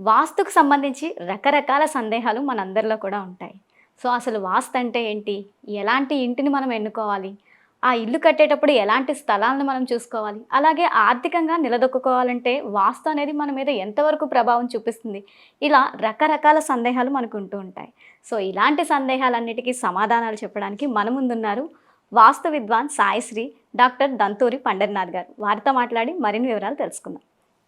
వాస్తుకు సంబంధించి రకరకాల సందేహాలు మనందరిలో కూడా ఉంటాయి. సో అసలు వాస్తు అంటే ఏంటి? ఎలాంటి ఇంటిని మనం ఎన్నుకోవాలి? ఆ ఇల్లు కట్టేటప్పుడు ఎలాంటి స్థలాలను మనం చూసుకోవాలి? అలాగే ఆర్థికంగా నిలదొక్కుకోవాలంటే వాస్తు అనేది మన మీద ఎంతవరకు ప్రభావం చూపిస్తుంది? ఇలా రకరకాల సందేహాలు మనకు ఉంటూ ఉంటాయి. సో ఇలాంటి సందేహాలన్నిటికీ సమాధానాలు చెప్పడానికి మన ముందున్నారు వాస్తు విద్వాన్ సాయిశ్రీ డాక్టర్ దంతూరి పండరినాథ్ గారు. వారితో మాట్లాడి మరిన్ని వివరాలు తెలుసుకుందాం.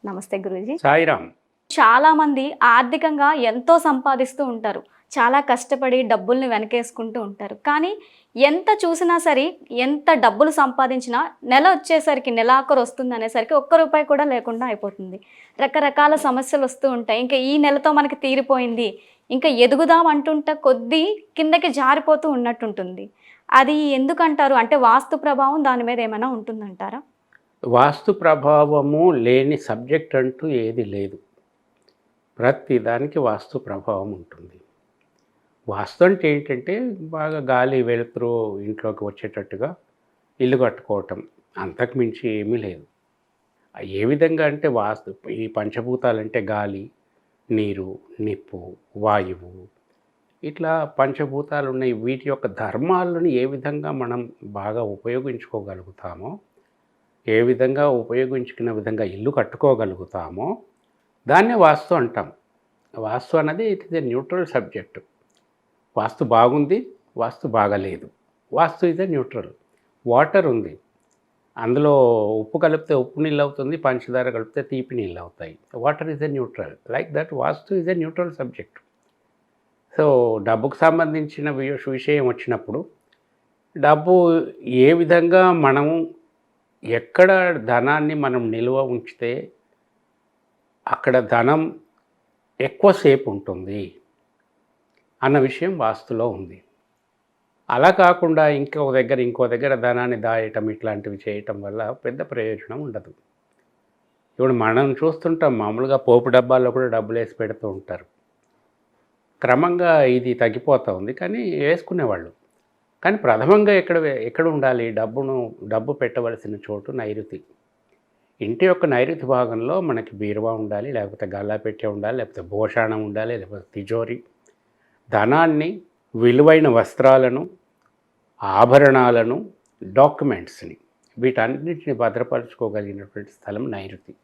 నమస్తే గురూజీ. సాయిరామ్. చాలామంది ఆర్థికంగా ఎంతో సంపాదిస్తూ ఉంటారు. చాలా కష్టపడి డబ్బుల్ని వెనకేసుకుంటూ ఉంటారు. కానీ ఎంత చూసినా సరే ఎంత డబ్బులు సంపాదించినా నెల వచ్చేసరికి నెలాఖరు వస్తుంది అనేసరికి ఒక్క రూపాయి కూడా లేకుండా అయిపోతుంది. రకరకాల సమస్యలు వస్తూ ఉంటాయి. ఇంకా ఈ నెలతో మనకి తీరిపోయింది. ఇంకా ఎదుగుదాం అంటుంటే కొద్దీ కిందకి జారిపోతూ ఉన్నట్టుంటుంది. అది ఎందుకంటారు? అంటే వాస్తు ప్రభావం దాని మీద ఏమైనా ఉంటుందంటారా? వాస్తు ప్రభావము లేని సబ్జెక్ట్ అంటూ ఏది లేదు. ప్రతి దానికి వాస్తు ప్రభావం ఉంటుంది. వాస్తు అంటే ఏంటంటే బాగా గాలి వెలుతురు ఇంట్లోకి వచ్చేటట్టుగా ఇల్లు కట్టుకోవటం. అంతకు మించి ఏమీ లేదు. ఏ విధంగా అంటే వాస్తు ఈ పంచభూతాలంటే గాలి నీరు నిప్పు వాయువు ఇట్లా పంచభూతాలు ఉన్నాయి. వీటి యొక్క ధర్మాలను ఏ విధంగా మనం బాగా ఉపయోగించుకోగలుగుతామో ఏ విధంగా ఉపయోగించుకున్న విధంగా ఇల్లు కట్టుకోగలుగుతామో దాన్నే వాస్తు అంటాం. వాస్తు అన్నది it is a neutral subject vastu బాగుంది వాస్తు బాగలేదు. Vastu is a neutral water ఉంది. అందులో ఉప్పు కలిపితే ఉప్పు నీళ్ళు అవుతుంది పంచదార కలిపితే తీపి నీళ్ళు అవుతాయి. Water is a neutral like that vastu is a neutral subject so డబ్బుకు సంబంధించిన విషయం వచ్చినప్పుడు డబ్బు ఏ విధంగా మనము ఎక్కడ ధనాన్ని మనం నిల్వ ఉంచితే అక్కడ ధనం ఎక్కువసేపు ఉంటుంది అన్న విషయం వాస్తులో ఉంది. అలా కాకుండా ఇంకో దగ్గర ఇంకో దగ్గర ధనాన్ని దాయటం ఇట్లాంటివి చేయటం వల్ల పెద్ద ప్రయోజనం ఉండదు. ఇప్పుడు మనం చూస్తుంటాం మామూలుగా పోపు డబ్బాల్లో కూడా డబ్బులు వేసి పెడుతూ ఉంటారు. క్రమంగా ఇది తగ్గిపోతూ ఉంది కానీ వేసుకునేవాళ్ళు. కానీ ప్రథమంగా ఎక్కడ ఎక్కడ ఉండాలి? డబ్బును డబ్బు పెట్టవలసిన చోటు నైరుతి. ఇంటి యొక్క నైరుతి భాగంలో మనకి బీరువా ఉండాలి లేకపోతే గల్లా పెట్టే ఉండాలి లేకపోతే భూషాణం ఉండాలి లేకపోతే తిజోరి. ధనాన్ని విలువైన వస్త్రాలను ఆభరణాలను డాక్యుమెంట్స్ని వీటన్నిటిని భద్రపరచుకోగలిగినటువంటి స్థలం నైరుతి.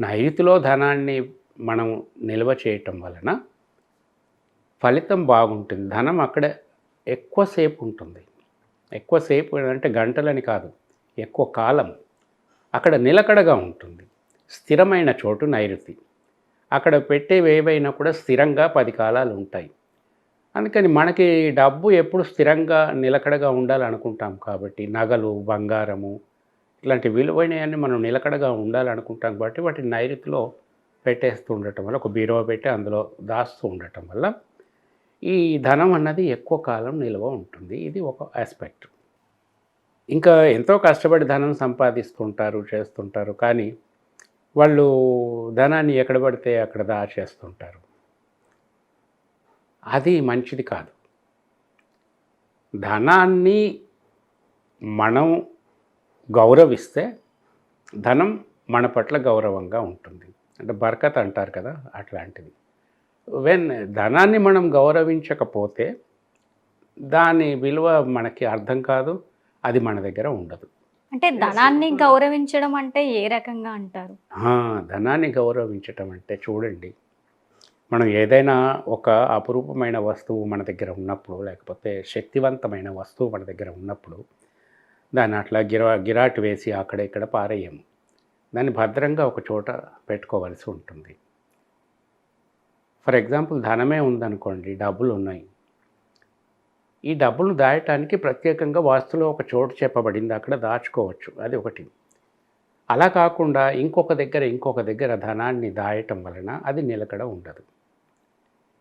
నైరుతిలో ధనాన్ని మనం నిల్వ చేయటం వలన ఫలితం బాగుంటుంది. ధనం అక్కడ ఎక్కువసేపు ఉంటుంది. ఎక్కువసేపు అంటే గంటలని కాదు ఎక్కువ కాలం. అక్కడ నిలకడగా ఉంటుంది. స్థిరమైన చోటు నైరుతి. అక్కడ పెట్టేవి ఏవైనా కూడా స్థిరంగా పది కాలాలు ఉంటాయి. అందుకని మనకి డబ్బు ఎప్పుడు స్థిరంగా నిలకడగా ఉండాలనుకుంటాం కాబట్టి నగలు బంగారము ఇలాంటి విలువైనవన్నీ మనం నిలకడగా ఉండాలనుకుంటాం కాబట్టి వాటిని నైరుతిలో పెట్టేస్తూ ఉండటం వల్ల ఒక బీరువా పెట్టి అందులో దాస్తూ ఉండటం వల్ల ఈ ధనం అన్నది ఎక్కువ కాలం నిల్వ ఉంటుంది. ఇది ఒక ఆస్పెక్ట్ ఇంకా ఎంతో కష్టపడి ధనం సంపాదిస్తుంటారు చేస్తుంటారు. కానీ వాళ్ళు ధనాన్ని ఎక్కడ పడితే అక్కడ దాచేస్తుంటారు. అది మంచిది కాదు. ధనాన్ని మనం గౌరవిస్తే ధనం మన పట్ల గౌరవంగా ఉంటుంది. అంటే బర్కత్ అంటారు కదా అట్లాంటిది. వెన్ ధనాన్ని మనం గౌరవించకపోతే దాని విలువ మనకి అర్థం కాదు. అది మన దగ్గర ఉండదు. అంటే ధనాన్ని గౌరవించడం అంటే ఏ రకంగా అంటారు? ఆ, ధనాన్ని గౌరవించటం అంటే చూడండి మనం ఏదైనా ఒక అపురూపమైన వస్తువు మన దగ్గర ఉన్నప్పుడు లేకపోతే శక్తివంతమైన వస్తువు మన దగ్గర ఉన్నప్పుడు దాన్ని అట్లా గిరా గిరాటు వేసి అక్కడ ఇక్కడ పారేయము. దాన్ని భద్రంగా ఒక చోట పెట్టుకోవాల్సి ఉంటుంది. ఫర్ ఎగ్జాంపుల్ ధనమే ఉందనుకోండి డబ్బులు ఉన్నాయి ఈ డబ్బులు దాయటానికి ప్రత్యేకంగా వాస్తులో ఒక చోటు చెప్పబడింది. అక్కడ దాచుకోవచ్చు. అది ఒకటి. అలా కాకుండా ఇంకొక దగ్గర ఇంకొక దగ్గర ధనాన్ని దాయటం వలన అది నిలకడ ఉండదు.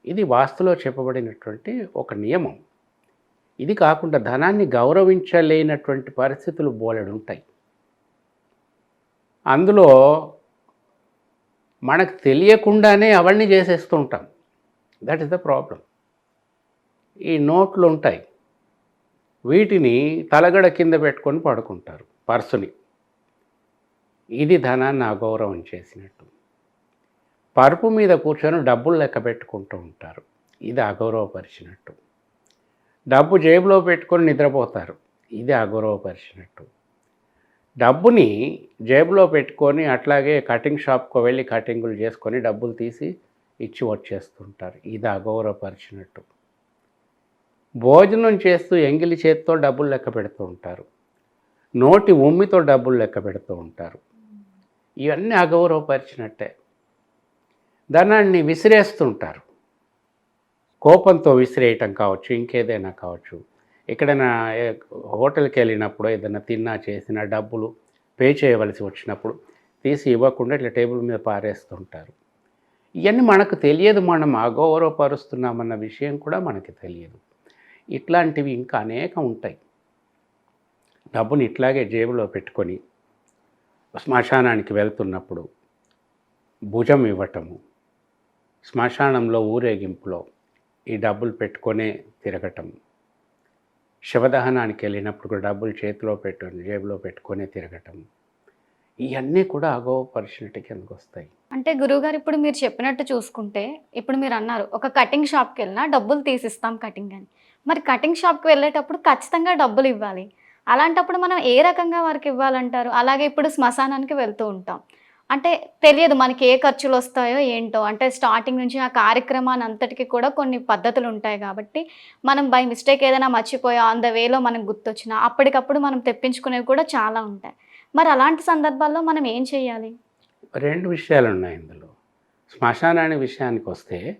ఇది వాస్తులో చెప్పబడినటువంటి ఒక నియమం. ఇది కాకుండా ధనాన్ని గౌరవించలేనటువంటి పరిస్థితులు బోలెడు ఉంటాయి. అందులో మనకు తెలియకుండానే అవన్నీ చేసేస్తూ ఉంటాం. దట్ ఈస్ ద ప్రాబ్లం ఈ నోట్లు ఉంటాయి వీటిని తలగడ కింద పెట్టుకొని పడుకుంటారు పర్సుని. ఇది ధనాన్ని అగౌరవం చేసినట్టు. పరుపు మీద కూర్చొని డబ్బులు లెక్క పెట్టుకుంటూ ఉంటారు. ఇది అగౌరవపరిచినట్టు. డబ్బు జేబులో పెట్టుకొని నిద్రపోతారు. ఇది అగౌరవపరిచినట్టు. డబ్బుని జేబులో పెట్టుకొని అట్లాగే కటింగ్ షాప్కి వెళ్ళి కటింగులు చేసుకొని డబ్బులు తీసి ఇచ్చి వచ్చేస్తుంటారు. ఇది అగౌరవపరిచినట్టు. భోజనం చేస్తూ ఎంగిలి చేత్తో డబ్బులు లెక్క పెడుతూ ఉంటారు. నోటి ఉమ్మితో డబ్బులు లెక్క పెడుతూ ఉంటారు. ఇవన్నీ అగౌరవపరిచినట్టే. ధనాన్ని విసిరేస్తుంటారు. కోపంతో విసిరేయటం కావచ్చు ఇంకేదైనా కావచ్చు. ఎక్కడైనా హోటల్కి వెళ్ళినప్పుడు ఏదైనా తిన్నా చేసిన డబ్బులు పే చేయవలసి వచ్చినప్పుడు తీసి ఇవ్వకుండా ఇట్లా టేబుల్ మీద పారేస్తుంటారు. ఇవన్నీ మనకు తెలియదు మనం అగౌరవపరుస్తున్నామన్న విషయం కూడా మనకి తెలియదు. ఇట్లాంటివి ఇంకా అనేకం ఉంటాయి. డబ్బుని ఇట్లాగే జేబులో పెట్టుకొని శ్మశానానికి వెళ్తున్నప్పుడు భుజం ఇవ్వటము శ్మశానంలో ఊరేగింపులో ఈ డబ్బులు పెట్టుకొనే తిరగటం శవదహనానికి వెళ్ళినప్పుడు కూడా డబ్బులు చేతిలో పెట్టుకొని జేబులో పెట్టుకొనే తిరగటం ఇవన్నీ కూడా అగౌరవపరిచినట్టు కిందకు వస్తాయి. అంటే గురువుగారు ఇప్పుడు మీరు చెప్పినట్టు చూసుకుంటే ఇప్పుడు మీరు అన్నారు ఒక కటింగ్ షాప్కి వెళ్ళినా డబ్బులు తీసిస్తాం కటింగ్ అని. మరి కటింగ్ షాప్కి వెళ్ళేటప్పుడు ఖచ్చితంగా డబ్బులు ఇవ్వాలి. అలాంటప్పుడు మనం ఏ రకంగా వారికి ఇవ్వాలంటారు? అలాగే ఇప్పుడు శ్మశానానికి వెళ్తూ ఉంటాం. అంటే తెలియదు మనకి ఏ ఖర్చులు వస్తాయో ఏంటో. అంటే స్టార్టింగ్ నుంచి ఆ కార్యక్రమాన్ని అంతటికి కూడా కొన్ని పద్ధతులు ఉంటాయి కాబట్టి మనం బై మిస్టేక్ ఏదైనా మర్చిపోయా ఆన్ ద వేలో మనకు గుర్తొచ్చినా అప్పటికప్పుడు మనం తెప్పించుకునేవి కూడా చాలా ఉంటాయి. మరి అలాంటి సందర్భాల్లో మనం ఏం చేయాలి? రెండు విషయాలు ఉన్నాయి ఇందులో. శ్మశానాన్ని విషయానికి వస్తే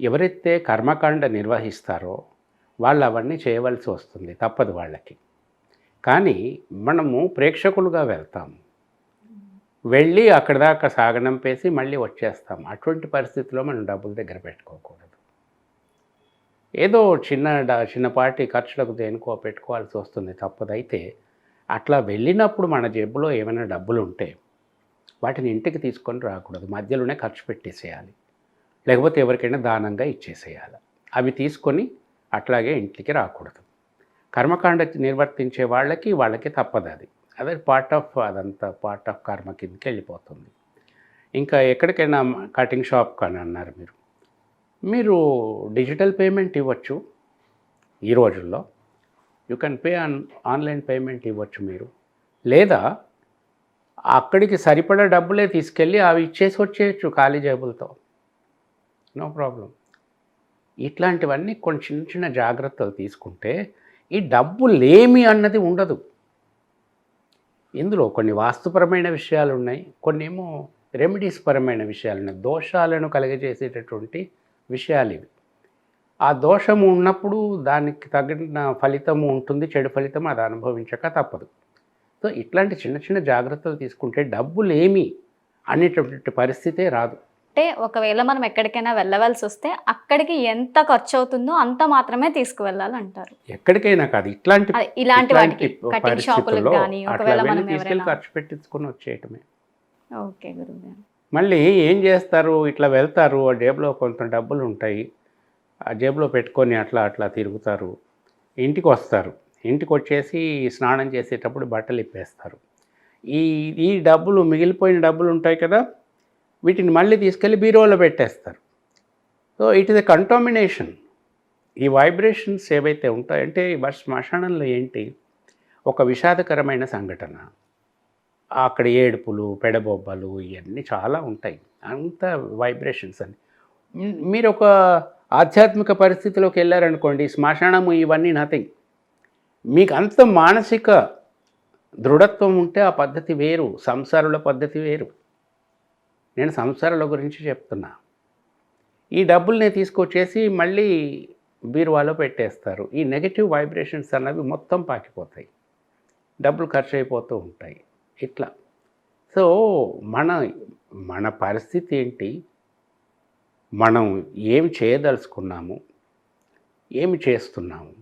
ఎవరైతే కర్మకాండ నిర్వహిస్తారో వాళ్ళు అవన్నీ చేయవలసి వస్తుంది తప్పదు వాళ్ళకి. కానీ మనము ప్రేక్షకులుగా వెళ్తాము వెళ్ళి అక్కడ దాకా సాగనంపేసి మళ్ళీ వచ్చేస్తాం. అటువంటి పరిస్థితిలో మనం డబ్బులు దగ్గర పెట్టుకోకూడదు. ఏదో చిన్న చిన్నపాటి ఖర్చులకు దేనికో పెట్టుకోవాల్సి వస్తుంది తప్పదైతే అట్లా వెళ్ళినప్పుడు మన జేబులో ఏమైనా డబ్బులు ఉంటే వాటిని ఇంటికి తీసుకొని రాకూడదు. మధ్యలోనే ఖర్చు పెట్టేసేయాలి. లేకపోతే ఎవరికైనా దానంగా ఇచ్చేసేయాలి. అవి తీసుకొని అట్లాగే ఇంటికి రాకూడదు. కర్మకాండ నిర్వర్తించే వాళ్ళకి వాళ్ళకి తప్పదు అది. అదే పార్ట్ ఆఫ్ అదంతా పార్ట్ ఆఫ్ కర్మ కిందకి వెళ్ళిపోతుంది. ఇంకా ఎక్కడికైనా కటింగ్ షాప్ కానీ అన్నారు మీరు. మీరు డిజిటల్ పేమెంట్ ఇవ్వచ్చు ఈ రోజుల్లో. You can pay on online payment ఇవ్వచ్చు మీరు. లేదా అక్కడికి సరిపడా డబ్బులే తీసుకెళ్ళి అవి ఇచ్చేసి వచ్చేయచ్చు ఖాళీ జేబులతో. నో ప్రాబ్లం ఇట్లాంటివన్నీ కొన్ని చిన్న చిన్న జాగ్రత్తలు తీసుకుంటే ఈ డబ్బు లేమి అన్నది ఉండదు. ఇందులో కొన్ని వాస్తుపరమైన విషయాలు ఉన్నాయి కొన్ని ఏమో రెమెడీస్ పరమైన విషయాలు ఉన్నాయి దోషాలను కలిగజేసేటటువంటి విషయాలు ఇవి. ఆ దోషము ఉన్నప్పుడు దానికి తగిన ఫలితము ఉంటుంది చెడు ఫలితం అది అనుభవించక తప్పదు. సో ఇట్లాంటి చిన్న చిన్న జాగ్రత్తలు తీసుకుంటే డబ్బులేమి అనేటటువంటి పరిస్థితే రాదు. అంటే ఒకవేళ మనం ఎక్కడికైనా వెళ్ళవలసి వస్తే అక్కడికి ఎంత ఖర్చు అవుతుందో అంత మాత్రమే తీసుకువెళ్ళాలి అంటారు ఎక్కడికైనా కాదు ఇట్లాంటి ఇలాంటి వాటికి కటింగ్ షాపులకు కానీ ఒకవేళ మనం తీసుకెళ్ళి ఖర్చు పెట్టించుకొని వచ్చేయటమే. ఓకే గురువుగారు. మళ్ళీ ఏం చేస్తారు? ఇట్లా వెళ్తారు ఆ జేబులో కొంత డబ్బులు ఉంటాయి ఆ జేబులో పెట్టుకొని అట్లా అట్లా తిరుగుతారు. ఇంటికి వస్తారు. ఇంటికి వచ్చేసి స్నానం చేసేటప్పుడు బట్టలు ఇప్పేస్తారు ఈ ఈ డబ్బులు మిగిలిపోయిన డబ్బులు ఉంటాయి కదా వీటిని మళ్ళీ తీసుకెళ్ళి బీరోలో పెట్టేస్తారు. So it is a contamination ఈ వైబ్రేషన్స్ ఏవైతే ఉంటాయంటే ఈ బస్ శ్మశానంలో ఏంటి? ఒక విషాదకరమైన సంఘటన. అక్కడ ఏడుపులు పెడబొబ్బలు ఇవన్నీ చాలా ఉంటాయి. అంత వైబ్రేషన్స్ అని. మీరు ఒక ఆధ్యాత్మిక పరిస్థితిలోకి వెళ్ళారనుకోండి శ్మశానము ఇవన్నీ నథింగ్ మీకు అంత మానసిక దృఢత్వం ఉంటే ఆ పద్ధతి వేరు సంసారుల పద్ధతి వేరు. నేను సంసారాల గురించి చెప్తున్నా. ఈ డబ్బుల్ని తీసుకొచ్చేసి మళ్ళీ బీరువాలో పెట్టేస్తారు. ఈ నెగటివ్ వైబ్రేషన్స్ అన్నవి మొత్తం పాకిపోతాయి. డబ్బులు ఖర్చు అయిపోతూ ఉంటాయి. ఇట్లా. సో మన మన పరిస్థితి ఏంటి? మనం ఏం చేయదలుచుకున్నాము? ఏమి చేస్తున్నాము?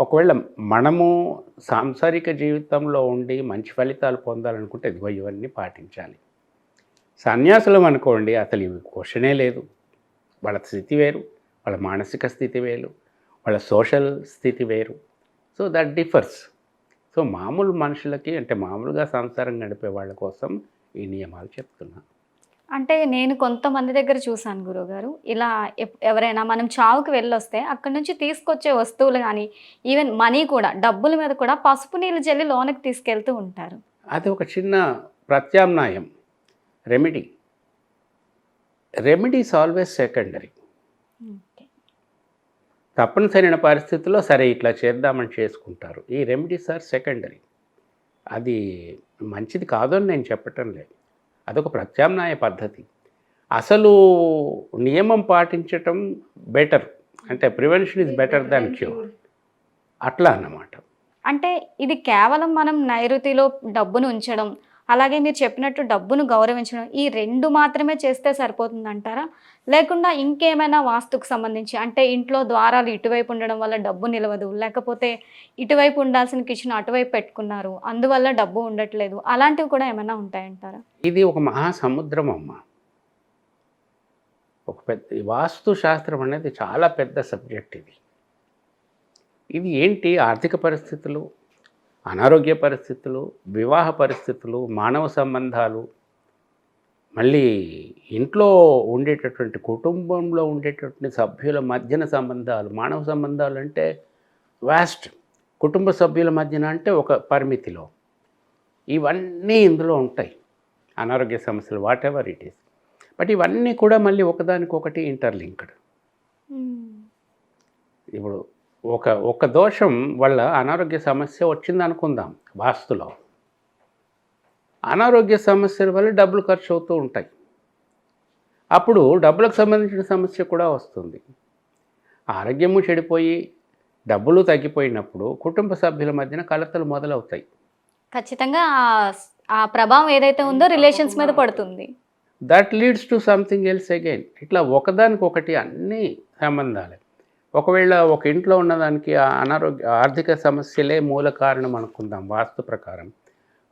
ఒకవేళ మనము సాంసారిక జీవితంలో ఉండి మంచి ఫలితాలు పొందాలనుకుంటే ఇదిగో ఇవన్నీ పాటించాలి. సన్యాసులం అనుకోండి అసలు ఇవి క్వశ్చనే లేదు. వాళ్ళ స్థితి వేరు వాళ్ళ మానసిక స్థితి వేరు వాళ్ళ సోషల్ స్థితి వేరు. So that differs. సో మామూలు మనుషులకి అంటే మామూలుగా సంసారం గడిపే వాళ్ళ కోసం ఈ నియమాలు చెప్తున్నా. అంటే నేను కొంతమంది దగ్గర చూసాను గురువుగారు. ఇలా ఎవరైనా మనం చావుకి వెళ్ళొస్తే అక్కడ నుంచి తీసుకొచ్చే వస్తువులు కానీ ఈవెన్ మనీ కూడా డబ్బుల మీద కూడా పసుపు నీళ్ళు జల్లి లోనకి తీసుకెళ్తూ ఉంటారు. అది ఒక చిన్న ప్రత్యామ్నాయం. Remedy remedies always secondary. తప్పనిసరైన పరిస్థితుల్లో సరే ఇట్లా చేద్దామని చేసుకుంటారు. ఈ రెమెడీస్ ఆర్ సెకండరీ అది మంచిది కాదు అని నేను చెప్పటం లేదు. అదొక ప్రత్యామ్నాయ పద్ధతి. అసలు నియమం పాటించటం బెటర్ అంటే prevention is better than cure అట్లా అన్నమాట. అంటే ఇది కేవలం మనం నైరుతిలో డబ్బును ఉంచడం అలాగే మీరు చెప్పినట్టు డబ్బును గౌరవించడం ఈ రెండు మాత్రమే చేస్తే సరిపోతుందంటారా? లేకుండా ఇంకేమైనా వాస్తుకు సంబంధించి అంటే ఇంట్లో ద్వారాలు ఇటువైపు ఉండడం వల్ల డబ్బు నిలవదు లేకపోతే ఇటువైపు ఉండాల్సిన కిచెన్ అటువైపు పెట్టుకున్నారు అందువల్ల డబ్బు ఉండట్లేదు అలాంటివి కూడా ఏమైనా ఉంటాయంటారా? ఇది ఒక మహాసముద్రం అమ్మ. ఒక పెద్ద వాస్తుశాస్త్రం వాస్తు శాస్త్రం అనేది చాలా పెద్ద సబ్జెక్ట్ ఇది. ఇది ఏంటి? ఆర్థిక పరిస్థితులు అనారోగ్య పరిస్థితులు వివాహ పరిస్థితులు మానవ సంబంధాలు మళ్ళీ ఇంట్లో ఉండేటటువంటి కుటుంబంలో ఉండేటటువంటి సభ్యుల మధ్యన సంబంధాలు మానవ సంబంధాలు అంటే వాస్ట్ కుటుంబ సభ్యుల మధ్యన అంటే ఒక పరిమితిలో. ఇవన్నీ ఇందులో ఉంటాయి. అనారోగ్య సమస్యలు whatever it is but ఇవన్నీ కూడా మళ్ళీ ఒకదానికొకటి ఇంటర్లింక్డ్ ఇప్పుడు ఒక ఒక దోషం వల్ల అనారోగ్య సమస్య వచ్చింది అనుకుందాం వాస్తులో. అనారోగ్య సమస్యల వల్ల డబ్బులు ఖర్చు అవుతూ ఉంటాయి. అప్పుడు డబ్బులకు సంబంధించిన సమస్య కూడా వస్తుంది. ఆరోగ్యము చెడిపోయి డబ్బులు తగ్గిపోయినప్పుడు కుటుంబ సభ్యుల మధ్యన కలతలు మొదలవుతాయి. ఖచ్చితంగా ఆ- ప్రభావం ఏదైతే ఉందో రిలేషన్స్ మీద పడుతుంది. That leads to something else again ఇట్లా ఒకదానికొకటి అన్ని సంబంధాలే. ఒకవేళ ఒక ఇంట్లో ఉన్నదానికి ఆ అనారోగ్య ఆర్థిక సమస్యలే మూల కారణం అనుకుందాం వాస్తు ప్రకారం.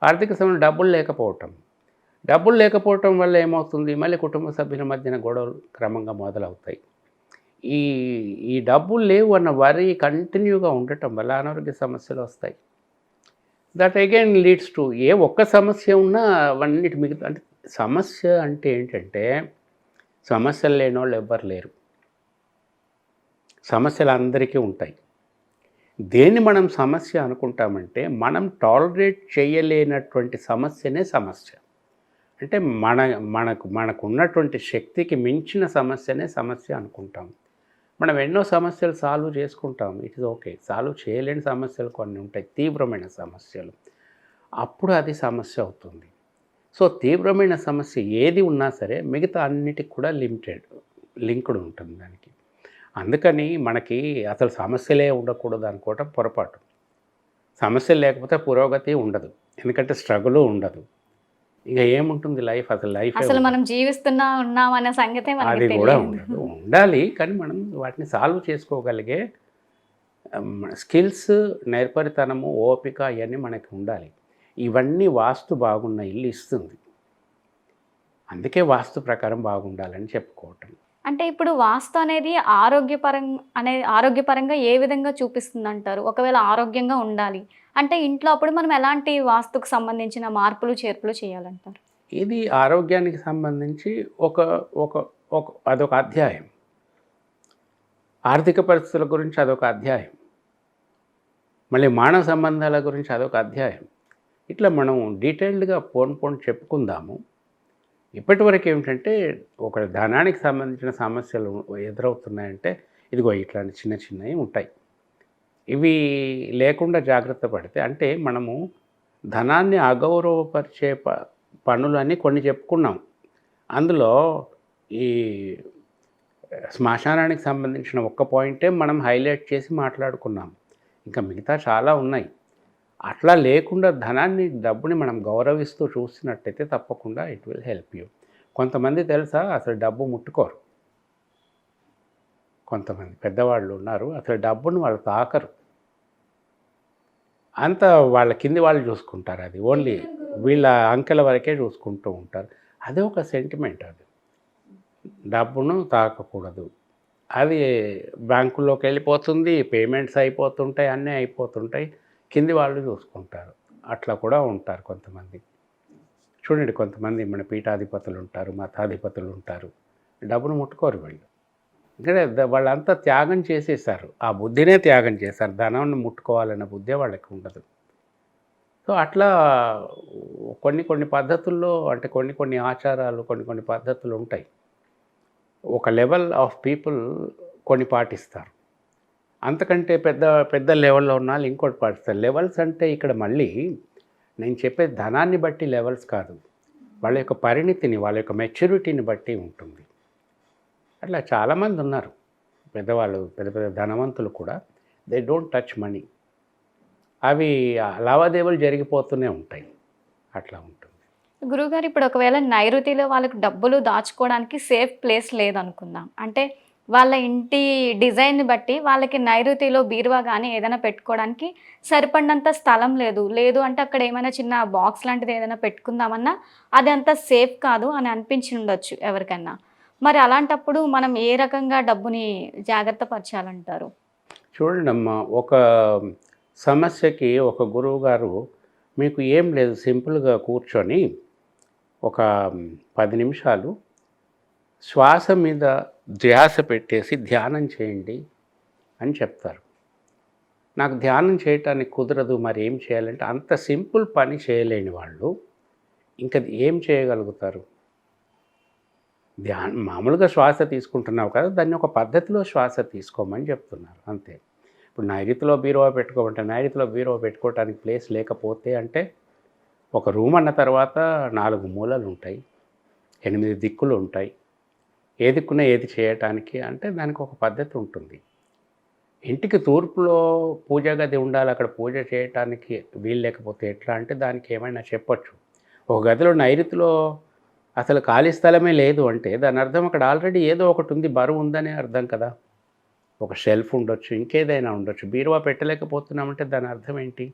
ఆర్థిక సమస్య డబ్బులు లేకపోవటం. డబ్బులు లేకపోవటం వల్ల ఏమవుతుంది? మళ్ళీ కుటుంబ సభ్యుల మధ్యన గొడవలు క్రమంగా మొదలవుతాయి. ఈ ఈ డబ్బులు లేవు అన్న వరి కంటిన్యూగా ఉండటం వల్ల అనారోగ్య సమస్యలు వస్తాయి. That again leads to a ఒక్క సమస్య ఉన్నా అవన్నిటి మిగతా అంటే సమస్య అంటే ఏంటంటే సమస్యలు లేని వాళ్ళు ఎవ్వరు లేరు. సమస్యలు అందరికీ ఉంటాయి. దేన్ని మనం సమస్య అనుకుంటామంటే మనం టాలరేట్ చేయలేనటువంటి సమస్యనే సమస్య. అంటే మన మనకు మనకు ఉన్నటువంటి శక్తికి మించిన సమస్యనే సమస్య అనుకుంటాం. మనం ఎన్నో సమస్యలు సాల్వ్ చేసుకుంటాం. ఇట్ ఇస్ ఓకే సాల్వ్ చేయలేని సమస్యలు కొన్ని ఉంటాయి. తీవ్రమైన సమస్యలు. అప్పుడు అది సమస్య అవుతుంది. సో తీవ్రమైన సమస్య ఏది ఉన్నా సరే మిగతా అన్నిటికి కూడా లిమిటెడ్ లింక్డ్ ఉంటుంది దానికి. అందుకని మనకి అసలు సమస్యలే ఉండకూడదు అనుకోవటం పొరపాటు. సమస్యలు లేకపోతే పురోగతి ఉండదు. ఎందుకంటే స్ట్రగుల్ ఉండదు. ఇక ఏముంటుంది లైఫ్ అసలు లైఫ్ అసలు మనం జీవిస్తున్నా ఉన్నాం అనే సంగతే అది కూడా ఉండదు. ఉండాలి కానీ మనం వాటిని సాల్వ్ చేసుకోగలిగే స్కిల్స్ నేర్పరితనము ఓపిక అవన్నీ మనకి ఉండాలి. ఇవన్నీ వాస్తు బాగున్న ఇల్లు ఇస్తుంది. అందుకే వాస్తు ప్రకారం బాగుండాలని చెప్పుకోవటం. అంటే ఇప్పుడు వాస్తు అనేది ఆరోగ్యపరంగా అనే ఆరోగ్యపరంగా ఏ విధంగా చూపిస్తుంది అంటారు ఒకవేళ ఆరోగ్యంగా ఉండాలి అంటే ఇంట్లో అప్పుడు మనం ఎలాంటి వాస్తుకు సంబంధించిన మార్పులు చేర్పులు చేయాలంటారు? ఇది ఆరోగ్యానికి సంబంధించి ఒక ఒక ఒక అదొక అధ్యాయం. ఆర్థిక పరిస్థితుల గురించి అదొక అధ్యాయం. మళ్ళీ మానవ సంబంధాల గురించి అదొక అధ్యాయం. ఇట్లా మనం డీటెయిల్డ్గా పోన్ పోన్ చెప్పుకుందాము. ఇప్పటివరకు ఏమిటంటే ఒక ధనానికి సంబంధించిన సమస్యలు ఎదురవుతున్నాయంటే ఇదిగో ఇట్లాంటి చిన్న చిన్నవి ఉంటాయి. ఇవి లేకుండా జాగ్రత్త పడితే అంటే మనము ధనాన్ని అగౌరవపరిచే ప పనులని కొన్ని చెప్పుకున్నాం. అందులో ఈ శ్మశానానికి సంబంధించిన ఒక్క పాయింటే మనం హైలైట్ చేసి మాట్లాడుకున్నాం. ఇంకా మిగతా చాలా ఉన్నాయి. అట్లా లేకుండా ధనాన్ని డబ్బుని మనం గౌరవిస్తూ చూసినట్టయితే తప్పకుండా ఇట్ విల్ హెల్ప్ యూ కొంతమంది తెలుసా? అసలు డబ్బు ముట్టుకోరు. కొంతమంది పెద్దవాళ్ళు ఉన్నారు. అసలు డబ్బును వాళ్ళు తాకరు. అంత వాళ్ళ కింది వాళ్ళు చూసుకుంటారు అది. ఓన్లీ వీళ్ళ అంకెల వరకే చూసుకుంటూ ఉంటారు. అదే ఒక సెంటిమెంట్ అది. డబ్బును తాకకూడదు. అది బ్యాంకులోకి వెళ్ళిపోతుంది పేమెంట్స్ అయిపోతుంటాయి అన్నీ అయిపోతుంటాయి. కింది వాళ్ళు చూసుకుంటారు. అట్లా కూడా ఉంటారు కొంతమంది. చూడండి కొంతమంది మన పీఠాధిపతులు ఉంటారు మతాధిపతులు ఉంటారు. డబ్బును ముట్టుకోరు వీళ్ళు. ఎందుకంటే వాళ్ళంతా త్యాగం చేసేసారు ఆ బుద్ధినే త్యాగం చేశారు. ధనాన్ని ముట్టుకోవాలన్న బుద్ధే వాళ్ళకి ఉండదు. సో అట్లా కొన్ని కొన్ని పద్ధతుల్లో అంటే కొన్ని కొన్ని ఆచారాలు కొన్ని కొన్ని పద్ధతులు ఉంటాయి. ఒక లెవెల్ ఆఫ్ పీపుల్ కొన్ని పాటిస్తారు. అంతకంటే పెద్ద పెద్ద లెవెల్లో ఉన్న వాళ్ళు ఇంకోటి పాటిస్తారు లెవెల్స్ అంటే ఇక్కడ మళ్ళీ నేను చెప్పే ధనాన్ని బట్టి లెవెల్స్ కాదు. వాళ్ళ యొక్క పరిణితిని వాళ్ళ యొక్క మెచ్యూరిటీని బట్టి ఉంటుంది. అట్లా చాలామంది ఉన్నారు. పెద్దవాళ్ళు పెద్ద పెద్ద ధనవంతులు కూడా. దే డోంట్ టచ్ మనీ అవి లావాదేవీలు జరిగిపోతూనే ఉంటాయి. అట్లా ఉంటుంది. గురువుగారు ఇప్పుడు ఒకవేళ నైరుతిలో వాళ్ళకి డబ్బులు దాచుకోవడానికి సేఫ్ ప్లేస్ లేదనుకుందాం. అంటే వాళ్ళ ఇంటి డిజైన్ని బట్టి వాళ్ళకి నైరుతిలో బీరువా కానీ ఏదైనా పెట్టుకోవడానికి సరిపడినంత స్థలం లేదు. లేదు అంటే అక్కడ ఏమైనా చిన్న బాక్స్ లాంటిది ఏదైనా పెట్టుకుందామన్నా అది అంత సేఫ్ కాదు అని అనిపించి ఉండొచ్చు ఎవరికైనా. మరి అలాంటప్పుడు మనం ఏ రకంగా డబ్బుని జాగ్రత్త పరచాలంటారు? చూడండి అమ్మా ఒక సమస్యకి ఒక గురువు గారు మీకు ఏం లేదు సింపుల్గా కూర్చొని ఒక పది నిమిషాలు శ్వాస మీద ధ్యాస పెట్టేసి ధ్యానం చేయండి అని చెప్తారు. నాకు ధ్యానం చేయటానికి కుదరదు మరి ఏం చేయాలంటే అంత సింపుల్ పని చేయలేని వాళ్ళు ఇంకా ఏం చేయగలుగుతారు? ధ్యానం మామూలుగా శ్వాస తీసుకుంటున్నావు కదా దాన్ని ఒక పద్ధతిలో శ్వాస తీసుకోమని చెప్తున్నారు అంతే. ఇప్పుడు నైరుతిలో బీరువా పెట్టుకోమంటే నైరుతిలో బీరువా పెట్టుకోవడానికి ప్లేస్ లేకపోతే అంటే ఒక రూమ్ అన్న తర్వాత నాలుగు మూలలు ఉంటాయి ఎనిమిది దిక్కులు ఉంటాయి. ఏ దిక్కున ఏది చేయటానికి అంటే దానికి ఒక పద్ధతి ఉంటుంది. ఇంటికి తూర్పులో పూజా గది ఉండాలి అక్కడ పూజ చేయటానికి వీలు లేకపోతే ఎట్లా అంటే దానికి ఏమైనా చెప్పొచ్చు. ఒక గదిలో నైరుతిలో అసలు ఖాళీ స్థలమే లేదు అంటే దాని అర్థం అక్కడ ఆల్రెడీ ఏదో ఒకటి ఉంది బరువు ఉందనే అర్థం కదా. ఒక షెల్ఫ్ ఉండొచ్చు ఇంకేదైనా ఉండొచ్చు. బీరువా పెట్టలేకపోతున్నామంటే దాని అర్థం ఏంటి?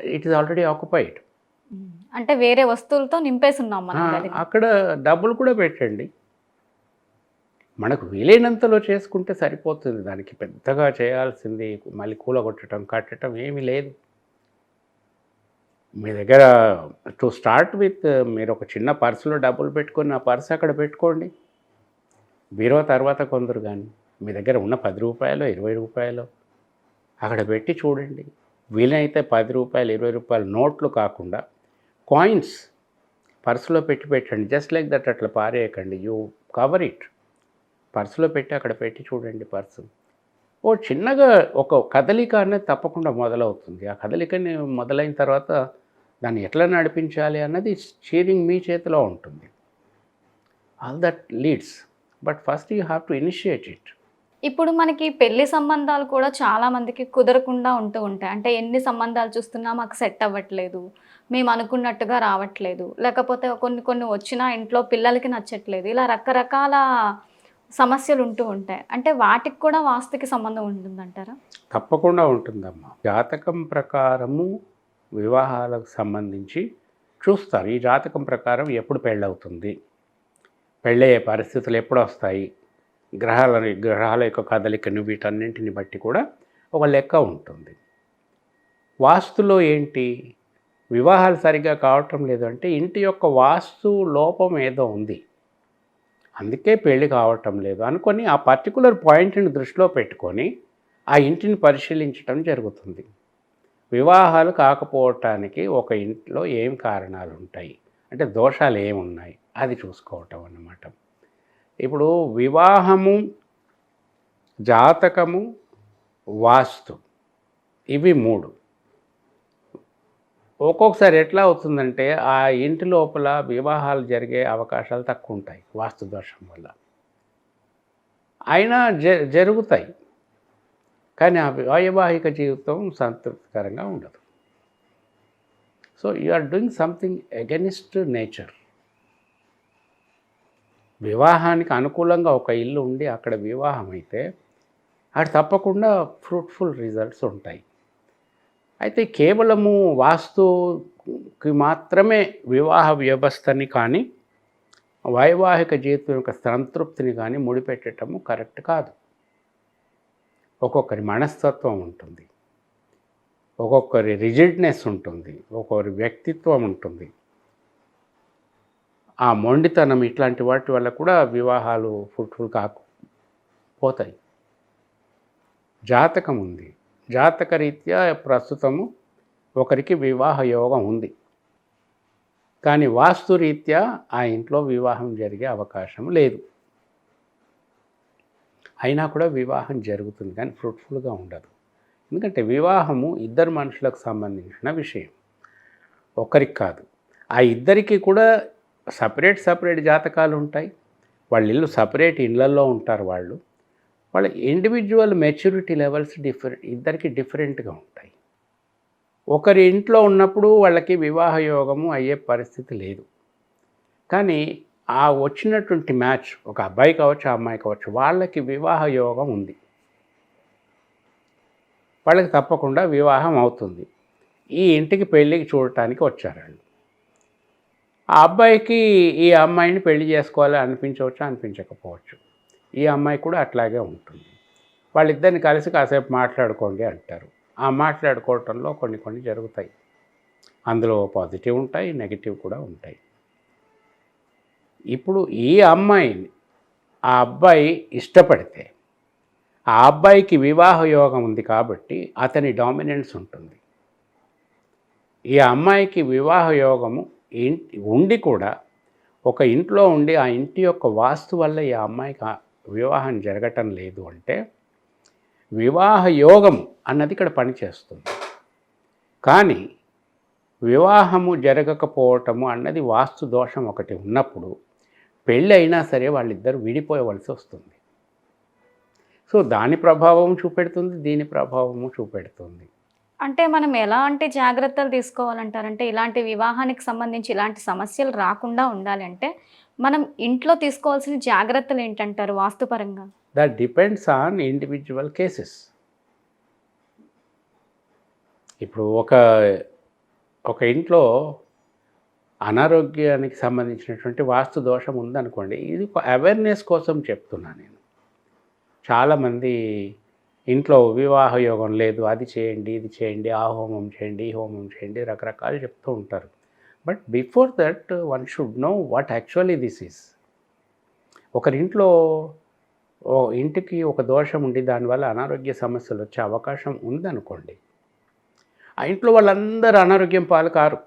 It is already occupied. అంటే వేరే వస్తువులతో నింపేసి ఉన్నాం. అక్కడ డబ్బులు కూడా పెట్టండి. మనకు వీలైనంతలో చేసుకుంటే సరిపోతుంది. దానికి పెద్దగా చేయాల్సింది మళ్ళీ కూలగొట్టడం కట్టడం ఏమీ లేదు. మీ దగ్గర టు స్టార్ట్ విత్ మీరు ఒక చిన్న పర్సులో డబ్బులు పెట్టుకొని ఆ పర్స్ అక్కడ పెట్టుకోండి. బీరో తర్వాత కొందరు కానీ మీ దగ్గర ఉన్న పది రూపాయలు ఇరవై రూపాయలు అక్కడ పెట్టి చూడండి. వీలైతే పది రూపాయలు ఇరవై రూపాయలు నోట్లు కాకుండా కాయిన్స్ పర్సులో పెట్టి పెట్టండి. జస్ట్ లైక్ దట్ అట్లా పారేయకండి. You cover it. పర్సులో పెట్టి అక్కడ పెట్టి చూడండి పర్సు. ఓ చిన్నగా ఒక కదలిక అనేది తప్పకుండా మొదలవుతుంది. ఆ కదలికని మొదలైన తర్వాత దాన్ని ఎట్లా నడిపించాలి అన్నది చీరింగ్ మీ చేతిలో ఉంటుంది. All that leads. But first you have to initiate it. ఇప్పుడు మనకి పెళ్ళి సంబంధాలు కూడా చాలా మందికి కుదరకుండా ఉంటూ ఉంటాయి. అంటే ఎన్ని సంబంధాలు చూస్తున్నా మాకు సెట్ అవ్వట్లేదు. మేము అనుకున్నట్టుగా రావట్లేదు. లేకపోతే కొన్ని కొన్ని వచ్చినా ఇంట్లో పిల్లలకి నచ్చట్లేదు. ఇలా రకరకాల సమస్యలు ఉంటూ ఉంటాయి. అంటే వాటికి కూడా వాస్తుకి సంబంధం ఉంటుందంటారా? తప్పకుండా ఉంటుందమ్మా. జాతకం ప్రకారము వివాహాలకు సంబంధించి చూస్తారు. ఈ జాతకం ప్రకారం ఎప్పుడు పెళ్ళవుతుంది? పెళ్ళయ్యే పరిస్థితులు ఎప్పుడు వస్తాయి గ్రహాల గ్రహాల యొక్క కదలికను వీటన్నింటిని బట్టి కూడా ఒక లెక్క ఉంటుంది. వాస్తులో ఏంటి? వివాహాలు సరిగ్గా కావటం లేదు అంటే ఇంటి యొక్క వాస్తు లోపం ఏదో ఉంది. అందుకే పెళ్ళి కావటం లేదు అనుకొని ఆ పర్టికులర్ పాయింట్ని దృష్టిలో పెట్టుకొని ఆ ఇంటిని పరిశీలించటం జరుగుతుంది. వివాహాలు కాకపోవటానికి ఒక ఇంట్లో ఏం కారణాలు ఉంటాయి? అంటే దోషాలు ఏమున్నాయి? అది చూసుకోవటం అన్నమాట. ఇప్పుడు వివాహము జాతకము వాస్తు ఇవి మూడు. ఒక్కొక్కసారి ఎట్లా అవుతుందంటే ఆ ఇంటి లోపల వివాహాలు జరిగే అవకాశాలు తక్కువ ఉంటాయి వాస్తు దోషం వల్ల. అయినా జ జరుగుతాయి. కానీ ఆ వైవాహిక జీవితం సంతృప్తికరంగా ఉండదు. So you are doing something against nature. వివాహానికి అనుకూలంగా ఒక ఇల్లు ఉండి అక్కడ వివాహం అయితే అక్కడ తప్పకుండా ఫ్రూట్ఫుల్ రిజల్ట్స్ ఉంటాయి. అయితే కేవలము వాస్తుకి మాత్రమే వివాహ వ్యవస్థని కానీ వైవాహిక జీవితం యొక్క సంతృప్తిని కానీ ముడిపెట్టడము కరెక్ట్ కాదు. ఒక్కొక్కరి మనస్తత్వం ఉంటుంది. ఒక్కొక్కరి రిజిడ్నెస్ ఉంటుంది. ఒక్కొక్కరి వ్యక్తిత్వం ఉంటుంది. ఆ మొండితనం ఇట్లాంటి వాటి వల్ల కూడా వివాహాలు ఫ్రూట్ఫుల్ కాకపోతాయి. జాతకం ఉంది. జాతక రీత్యా ప్రస్తుతము ఒకరికి వివాహ యోగం ఉంది. కానీ వాస్తు రీత్యా ఆ ఇంట్లో వివాహం జరిగే అవకాశం లేదు. అయినా కూడా వివాహం జరుగుతుంది కానీ ఫ్రూట్ఫుల్గా ఉండదు. ఎందుకంటే వివాహము ఇద్దరు మనుషులకు సంబంధించిన విషయం. ఒకరికి కాదు. ఆ ఇద్దరికి కూడా సపరేట్ సపరేట్ జాతకాలు ఉంటాయి. వాళ్ళ ఇల్లు సపరేట్ ఇళ్ళల్లో ఉంటారు వాళ్ళు. వాళ్ళ ఇండివిజువల్ మెచ్యూరిటీ లెవెల్స్ డిఫరెంట్ ఇద్దరికి డిఫరెంట్గా ఉంటాయి. ఒకరి ఇంట్లో ఉన్నప్పుడు వాళ్ళకి వివాహ యోగము అయ్యే పరిస్థితి లేదు. కానీ ఆ వచ్చినటువంటి మ్యాచ్ ఒక అబ్బాయి కావచ్చు ఆ అమ్మాయి కావచ్చు వాళ్ళకి వివాహ యోగం ఉంది. వాళ్ళకి తప్పకుండా వివాహం అవుతుంది. ఈ ఇంటికి పెళ్ళికి చూడటానికి వచ్చారు వాళ్ళు. ఆ అబ్బాయికి ఈ అమ్మాయిని పెళ్ళి చేసుకోవాలి అనిపించవచ్చు? అనిపించకపోవచ్చు. ఈ అమ్మాయి కూడా అట్లాగే ఉంటుంది. వాళ్ళిద్దరిని కలిసి కాసేపు మాట్లాడుకోండి అంటారు. ఆ మాట్లాడుకోవటంలో కొన్ని కొన్ని జరుగుతాయి. అందులో పాజిటివ్ ఉంటాయి నెగిటివ్ కూడా ఉంటాయి. ఇప్పుడు ఈ అమ్మాయిని ఆ అబ్బాయి ఇష్టపడితే ఆ అబ్బాయికి వివాహ యోగం ఉంది కాబట్టి అతని డామినెన్స్ ఉంటుంది. ఈ అమ్మాయికి వివాహ యోగము ఇంటి ఉండి కూడా ఒక ఇంట్లో ఉండి ఆ ఇంటి యొక్క వాస్తు వల్ల ఈ అమ్మాయికి వివాహం జరగటం లేదు అంటే వివాహ యోగం అన్నది ఇక్కడ పనిచేస్తుంది కానీ వివాహము జరగకపోవటము అన్నది వాస్తు దోషం ఒకటి ఉన్నప్పుడు పెళ్ళి అయినా సరే వాళ్ళిద్దరు విడిపోయవలసి వస్తుంది. సో దాని ప్రభావం చూపెడుతుంది దీని ప్రభావము చూపెడుతుంది. అంటే మనం ఎలాంటి జాగ్రత్తలు తీసుకోవాలంటారంటే ఇలాంటి వివాహానికి సంబంధించి ఇలాంటి సమస్యలు రాకుండా ఉండాలంటే మనం ఇంట్లో తీసుకోవాల్సిన జాగ్రత్తలు ఏంటంటారు వాస్తుపరంగా? That depends on individual cases ఇప్పుడు ఒక ఒక ఇంట్లో అనారోగ్యానికి సంబంధించినటువంటి వాస్తు దోషం ఉందనుకోండి ఇది అవేర్నెస్ కోసం చెప్తున్నా నేను. చాలామంది ఇంట్లో వివాహ యోగం లేదు అది చేయండి ఇది చేయండి ఆ హోమం చేయండి ఈ హోమం చేయండి రకరకాలు చెప్తూ ఉంటారు. But before that one should know what actually this is ఒకరింట్లో ఓ ఇంటికి ఒక దోషం ఉండి దానివల్ల అనారోగ్య సమస్యలు వచ్చే అవకాశం ఉందనుకోండి. ఆ ఇంట్లో వాళ్ళందరూ అనారోగ్యం పాలు కారు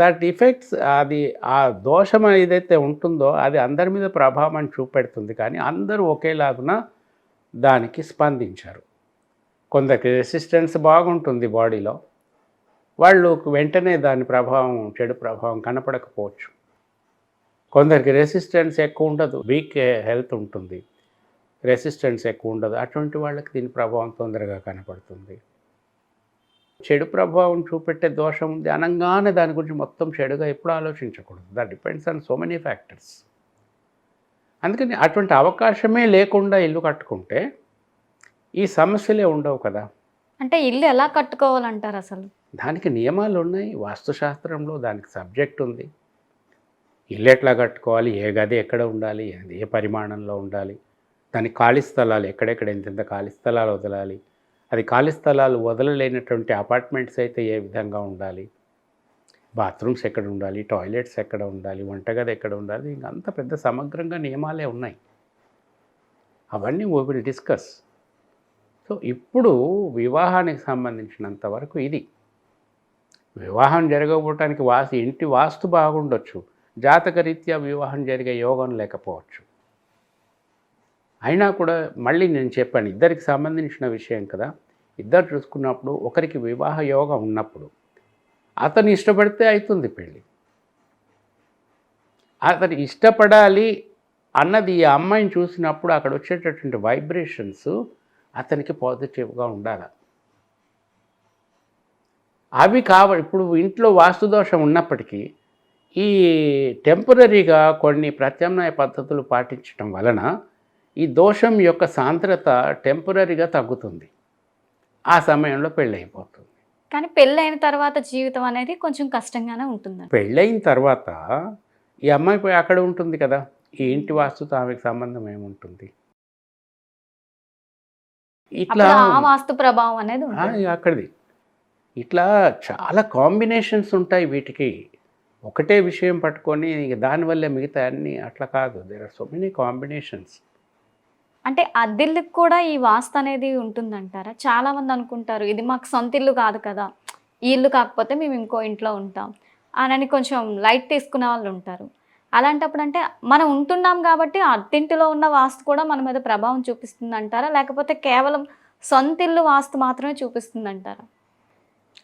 దట్ ఇఫెక్ట్స్ అది ఆ దోషం ఏదైతే ఉంటుందో అది అందరి మీద ప్రభావం చూపెడుతుంది. కానీ అందరూ ఒకేలాగున దానికి స్పందించారు. కొందరికి రెసిస్టెన్స్ బాగుంటుంది బాడీలో వాళ్ళు వెంటనే దాని ప్రభావం చెడు ప్రభావం కనపడకపోవచ్చు. కొందరికి రెసిస్టెన్స్ ఎక్కువ ఉండదు వీక్ హెల్త్ ఉంటుంది. రెసిస్టెన్స్ ఎక్కువ ఉండదు. అటువంటి వాళ్ళకి దీని ప్రభావం తొందరగా కనపడుతుంది. చెడు ప్రభావం చూపెట్టే దోషం ఉంది. అనగానే దాని గురించి మొత్తం చెడుగా ఎప్పుడు ఆలోచించకూడదు. That depends on so many factors అందుకని అటువంటి అవకాశమే లేకుండా ఇల్లు కట్టుకుంటే ఈ సమస్యలే ఉండవు కదా. అంటే ఇల్లు ఎలా కట్టుకోవాలంటారు అసలు? దానికి నియమాలు ఉన్నాయి వాస్తుశాస్త్రంలో దానికి సబ్జెక్ట్ ఉంది. ఇల్లు ఎట్లా కట్టుకోవాలి? ఏ గది ఎక్కడ ఉండాలి? అది ఏ పరిమాణంలో ఉండాలి? దాని ఖాళీ స్థలాలు ఎక్కడెక్కడ ఎంతెంత ఖాళీ స్థలాలు వదలాలి? అది ఖాళీ స్థలాలు వదలలేనటువంటి అపార్ట్మెంట్స్ అయితే ఏ విధంగా ఉండాలి? బాత్రూమ్స్ ఎక్కడ ఉండాలి? టాయిలెట్స్ ఎక్కడ ఉండాలి? వంటగది ఎక్కడ ఉండాలి? ఇంకంత అంత పెద్ద సమగ్రంగా నియమాలే ఉన్నాయి. అవన్నీ వీ విల్ డిస్కస్ సో ఇప్పుడు వివాహానికి సంబంధించినంత వరకు ఇది. వివాహం జరగకపోవటానికి వాస్తు ఇంటి వాస్తు బాగుండొచ్చు. జాతకరీత్యా వివాహం జరిగే యోగం లేకపోవచ్చు. అయినా కూడా మళ్ళీ నేను చెప్పాను ఇద్దరికి సంబంధించిన విషయం కదా. ఇద్దరు చూసుకున్నప్పుడు ఒకరికి వివాహ యోగం ఉన్నప్పుడు అతను ఇష్టపడితే అవుతుంది పెళ్ళి. అతను ఇష్టపడాలి అన్నది ఈ అమ్మాయిని చూసినప్పుడు అక్కడ వచ్చేటటువంటి వైబ్రేషన్స్ అతనికి పాజిటివ్గా ఉండాలి. అవి కావ ఇప్పుడు ఇంట్లో వాస్తుదోషం ఉన్నప్పటికీ ఈ టెంపరీగా కొన్ని ప్రత్యామ్నాయ పద్ధతులు పాటించడం వలన ఈ దోషం యొక్క సాంద్రత టెంపరీగా తగ్గుతుంది. ఆ సమయంలో పెళ్ళైపోతుంది కానీ పెళ్ళైన తర్వాత జీవితం అనేది కొంచెం కష్టంగానే ఉంటుంది పెళ్ళైన తర్వాత ఈ అమ్మాయి పోయి అక్కడ ఉంటుంది కదా ఈ ఇంటి వాస్తుతో ఆమెకు సంబంధం ఏముంటుంది? ఇట్లా వాస్తు ప్రభావం అనేది అక్కడిది. ఇట్లా చాలా కాంబినేషన్స్ ఉంటాయి వీటికి. ఒకటే విషయం పట్టుకొని ఇక దానివల్లే మిగతా అన్ని అట్లా కాదు. There are so many combinations అంటే అద్దిల్లుకి కూడా ఈ వాస్తు అనేది ఉంటుందంటారా? చాలా మంది అనుకుంటారు ఇది మాకు సొంత ఇల్లు కాదు కదా ఈ ఇల్లు కాకపోతే మేము ఇంకో ఇంట్లో ఉంటాం అని కొంచెం లైట్ తీసుకునే వాళ్ళు ఉంటారు. అలాంటప్పుడు అంటే మనం ఉంటున్నాం కాబట్టి అత్తింటిలో ఉన్న వాస్తు కూడా మన మీద ప్రభావం చూపిస్తుంది అంటారా లేకపోతే కేవలం సొంత ఇల్లు వాస్తు మాత్రమే చూపిస్తుంది అంటారా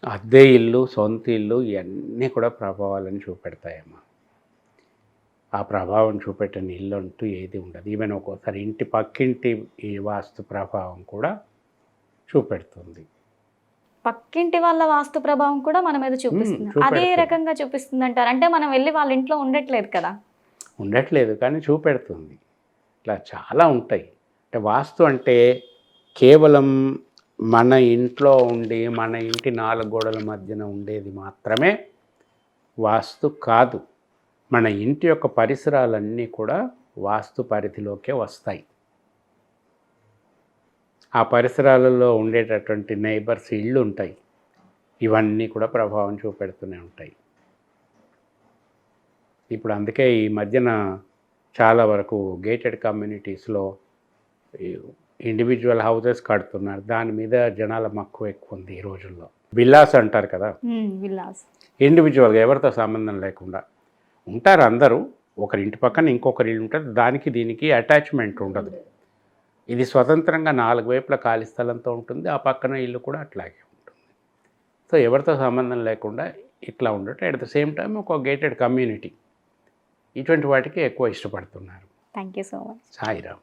అద్దె ఇల్లు సొంత ఇల్లు ఇవన్నీ కూడా ప్రభావాలను చూపెడతాయమ్మా. ఆ ప్రభావం చూపెట్టని ఇల్లు అంటూ ఏది ఉండదు. ఈవెన్ ఒక్కోసారి ఇంటి పక్కింటి ఈ వాస్తు ప్రభావం కూడా చూపెడుతుంది. పక్కింటి వాళ్ళ వాస్తు ప్రభావం కూడా మన మీద చూపిస్తుంది. అదే రకంగా చూపిస్తుంది అంటారు అంటే మనం వెళ్ళి వాళ్ళ ఇంట్లో ఉండట్లేదు కదా. ఉండట్లేదు కానీ చూపెడుతుంది. ఇట్లా చాలా ఉంటాయి. అంటే వాస్తు అంటే కేవలం మన ఇంట్లో ఉండి మన ఇంటి నాలుగు గోడల మధ్యన ఉండేది మాత్రమే వాస్తు కాదు. మన ఇంటి యొక్క పరిసరాలన్నీ కూడా వాస్తు పరిధిలోకే వస్తాయి. ఆ పరిసరాలలో ఉండేటటువంటి నైబర్స్ ఇళ్ళు ఉంటాయి. ఇవన్నీ కూడా ప్రభావం చూపెడుతూనే ఉంటాయి. ఇప్పుడు అందుకే ఈ మధ్యన చాలా వరకు గేటెడ్ కమ్యూనిటీస్లో ఇండివిజువల్ హౌసెస్ కడుతున్నారు. దాని మీద జనాల మక్కువ ఎక్కువ ఉంది ఈ రోజుల్లో. విల్లాస్ అంటారు కదా? విల్లాస్ ఇండివిజువల్గా ఎవరితో సంబంధం లేకుండా ఉంటారు అందరూ. ఒకరి ఇంటి పక్కన ఇంకొకరి ఇల్లు ఉంటుంది. దానికి దీనికి అటాచ్మెంట్ ఉండదు. ఇది స్వతంత్రంగా నాలుగు వైపుల ఖాళీ స్థలంతో ఉంటుంది. ఆ పక్కన ఇల్లు కూడా అట్లాగే ఉంటుంది. సో ఎవరితో సంబంధం లేకుండా ఇట్లా ఉండటం. అట్ ద సేమ్ టైం ఒక గేటెడ్ కమ్యూనిటీ ఇటువంటి వాటికి ఎక్కువ ఇష్టపడుతున్నారు. Thank you so much Sairam.